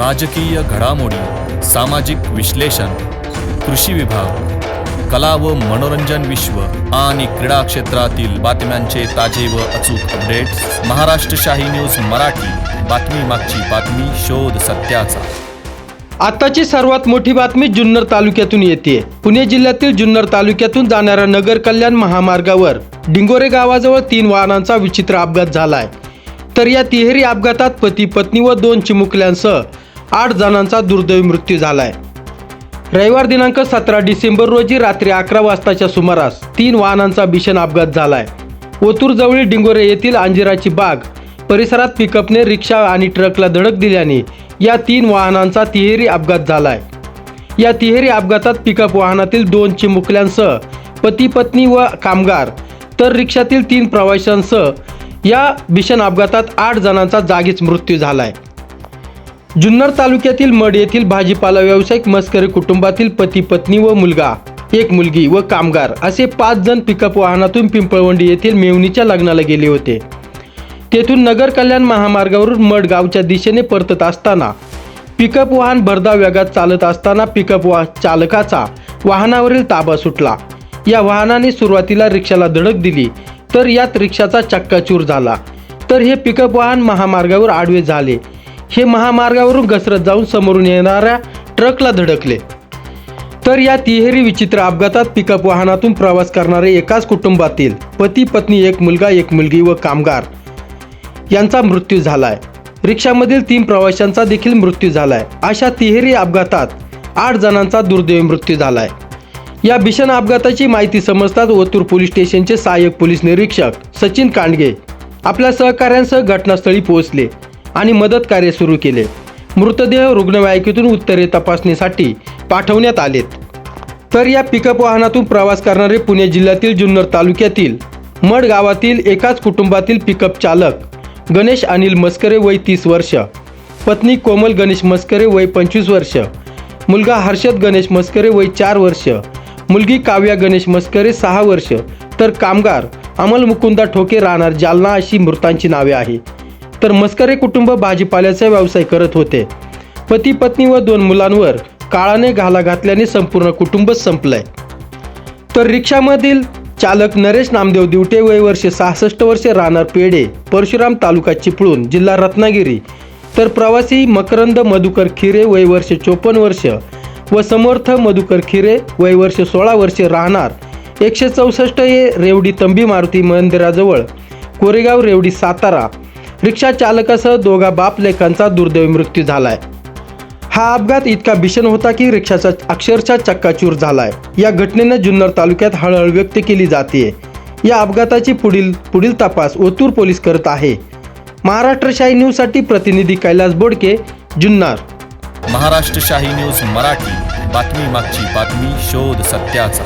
राजकीय घडामोडी सामाजिक विश्लेषण कृषी विभाग कला व मनोरंजन विश्व आणि क्रीडा क्षेत्रातील बातम्यांचे ताजे व अचूक अपडेट्स महाराष्ट्र शाही न्यूज मराठी. बातमी मागची बातमी शोध सत्याचा. आताची सर्वात मोठी बातमी जुन्नर तालुक्यातून येते. पुणे जिल्ह्यातील जुन्नर तालुक्यातून जाणाऱ्या नगर कल्याण महामार्गावर डिंगोरे गावाजवळ तीन वाहनांचा विचित्र अपघात झालाय. तर या तिहेरी अपघातात पती पत्नी व दोन चिमुकल्यांसह आठ जणांचा दुर्दैवी मृत्यू झालाय. रविवार दिनांक सतरा डिसेंबर रोजी रात्री अकरा वाजताच्या सुमारास तीन वाहनांचा भीषण अपघात झालाय. ओतूरजवळील डिंगोरे येथील अंजिराची बाग परिसरात पिकअपने रिक्षा आणि ट्रकला धडक दिल्याने या तीन वाहनांचा तिहेरी अपघात झालाय. या तिहेरी अपघातात पिकअप वाहनातील दोन चिमुकल्यांसह पती पत्नी व कामगार तर रिक्षातील तीन प्रवाशांसह या भीषण अपघातात आठ जणांचा जागीच मृत्यू झालाय. जुन्नर तालुक्यातील मड येथील भाजीपाला व्यावसायिक मस्करी कुटुंबातील पती पत्नी व मुलगा एक मुलगी व कामगार असे पाच जण पिकअप वाहनातून पिंपळवंडी येथील मेवणीच्या लग्नाला गेले होते. तेथून नगर कल्याण महामार्गावरून मड गावच्या दिशेने परतत असताना पिकअप वाहन भरधाव वेगात चालत असताना पिकअप वा चालकाचा वाहनावरील ताबा सुटला. या वाहनाने सुरुवातीला रिक्षाला धडक दिली तर यात रिक्षाचा चक्काचूर झाला. तर हे पिकअप वाहन महामार्गावर आडवे झाले. हे महामार्गावरून घसरत जाऊन समोरून येणाऱ्या ट्रकला धडकले. तर या तिहेरी विचित्र अपघातात पिकअप वाहनातून प्रवास करणारे एकाच कुटुंबातील पती पत्नी एक मुलगा एक मुलगी व कामगार यांचा मृत्यू झालाय. रिक्षामधील तीन प्रवाशांचा देखील मृत्यू झालाय. अशा तिहेरी अपघातात आठ जणांचा दुर्दैवी मृत्यू झालाय. या भीषण अपघाताची माहिती समजताच ओतूर पोलीस स्टेशनचे सहाय्यक पोलीस निरीक्षक सचिन कांडगे आपल्या सहकाऱ्यांसह घटनास्थळी पोहोचले. आणि मदत कार्य सुरू केले. मृतदेह रुग्णवाहिकेतून उत्तरे तपासणीसाठी पाठवण्यात आलेत. तर या पिकअप वाहनातून प्रवास करणारे पुणे जिल्ह्यातील जुन्नर तालुक्यातील मड गावातील एकाच कुटुंबातील पिकअप चालक गणेश अनिल मस्करे वय तीस वर्ष पत्नी कोमल गणेश मस्करे वय पंचवीस वर्ष मुलगा हर्षद गणेश मस्करे वय चार वर्ष मुलगी काव्या गणेश मस्करे सहा वर्ष तर कामगार अमल मुकुंदा ठोके राहणार जालना अशी मृतांची नावे आहे तर मस्करे कुटुंब भाजीपाल्याचा व्यवसाय करत होते. पती पत्नी व दोन मुलांवर काळाने घाला घातल्याने संपूर्ण कुटुंबच संपलंय. तर रिक्षामधील चालक नरेश नामदेव दिवटे वय वर्ष सहासष्ट वर्षे राहणार पेढे परशुराम तालुका चिपळूण जिल्हा रत्नागिरी. तर प्रवासी मकरंद मधुकर खिरे वय वर्ष चोपन्न वर्ष व समर्थ मधुकर खिरे वय वर्ष सोळा वर्षे राहणार. एकशे चौसष्ट हे रेवडी तंबी मारुती मंदिराजवळ कोरेगाव रेवडी सातारा. रिक्षा चालकासह दोघा बाप लेखांचा दुर्दैवी मृत्यू झालाय. हा अपघात इतका भीषण होता की रिक्षाचा अक्षरशः चक्काचूर झालाय. या घटनेनं जुन्नर तालुक्यात हळहळ व्यक्त केली जाते या अपघाताची पुढील पुढील तपास ओतूर पोलीस करत आहे. महाराष्ट्र शाही न्यूजसाठी प्रतिनिधी कैलास बोडके जुन्नर. महाराष्ट्र शाही न्यूज मराठी. बातमी मागची बातमी शोध सत्याचा.